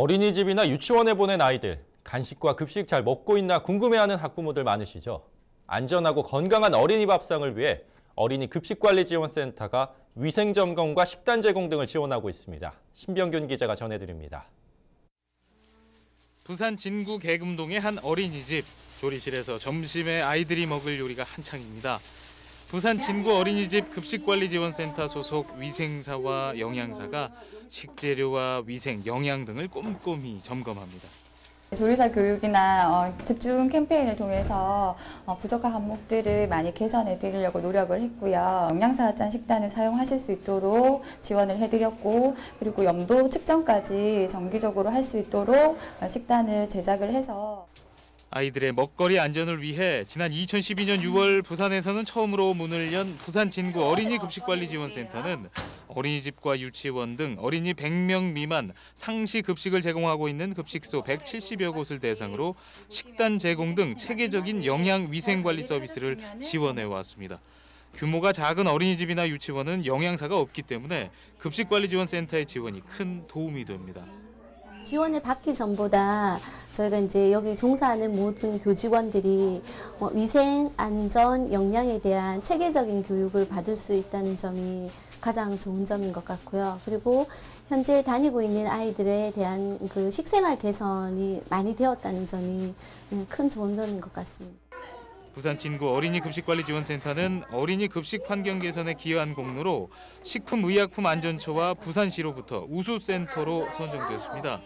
어린이집이나 유치원에 보낸 아이들, 간식과 급식 잘 먹고 있나 궁금해하는 학부모들 많으시죠? 안전하고 건강한 어린이 밥상을 위해 어린이 급식관리지원센터가 위생점검과 식단 제공 등을 지원하고 있습니다. 신병균 기자가 전해드립니다. 부산 진구 계금동의 한 어린이집 조리실에서 점심에 아이들이 먹을 요리가 한창입니다. 부산 진구 어린이집 급식관리지원센터 소속 위생사와 영양사가 식재료와 위생, 영양 등을 꼼꼼히 점검합니다. 조리사 교육이나 어, 집중 캠페인을 통해서 어, 부족한 항목들을 많이 개선해 드리려고 노력을 했고요. 영양사전 식단을 사용하실 수 있도록 지원을 해드렸고 그리고 염도 측정까지 정기적으로 할 수 있도록 어, 식단을 제작을 해서 아이들의 먹거리 안전을 위해 지난 2012년 6월 부산에서는 처음으로 문을 연 부산 진구 어린이 급식관리지원센터는 어린이집과 유치원 등 어린이 100명 미만 상시 급식을 제공하고 있는 급식소 170여 곳을 대상으로 식단 제공 등 체계적인 영양 위생 관리 서비스를 지원해 왔습니다. 규모가 작은 어린이집이나 유치원은 영양사가 없기 때문에 급식관리지원센터의 지원이 큰 도움이 됩니다. 지원을 받기 전보다 저희가 이제 여기 종사하는 모든 교직원들이 어, 위생, 안전, 영양에 대한 체계적인 교육을 받을 수 있다는 점이 가장 좋은 점인 것 같고요. 그리고 현재 다니고 있는 아이들에 대한 그 식생활 개선이 많이 되었다는 점이 음, 큰 좋은 점인 것 같습니다. 부산 진구 어린이 급식관리지원센터는 어린이 급식 환경 개선에 기여한 공로로 식품의약품안전처와 부산시로부터 우수센터로 선정되었습니다.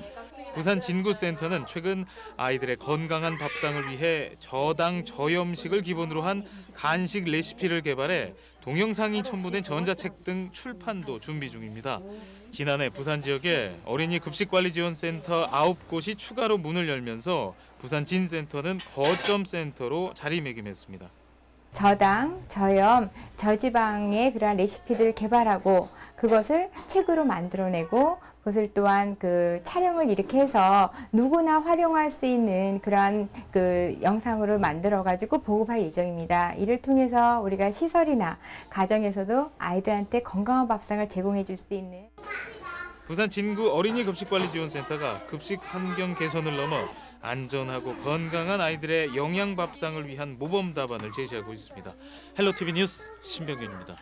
부산 진구센터는 최근 아이들의 건강한 밥상을 위해 저당 저염식을 기본으로 한 간식 레시피를 개발해 동영상이 첨부된 전자책 등 출판도 준비 중입니다. 지난해 부산 지역에 어린이 급식관리지원센터 9곳이 추가로 문을 열면서 부산 진센터는 거점 센터로 자리매김했습니다. 저당, 저염, 저지방의 그러한 레시피들을 개발하고 그것을 책으로 만들어내고 그것을 또한 그 촬영을 이렇게 해서 누구나 활용할 수 있는 그러한 그 영상으로 만들어 가지고 보급할 예정입니다. 이를 통해서 우리가 시설이나 가정에서도 아이들한테 건강한 밥상을 제공해 줄 수 있는 부산 진구 어린이 급식관리지원센터가 급식 환경 개선을 넘어 안전하고 건강한 아이들의 영양 밥상을 위한 모범 답안을 제시하고 있습니다. 헬로티비 뉴스 신병균입니다.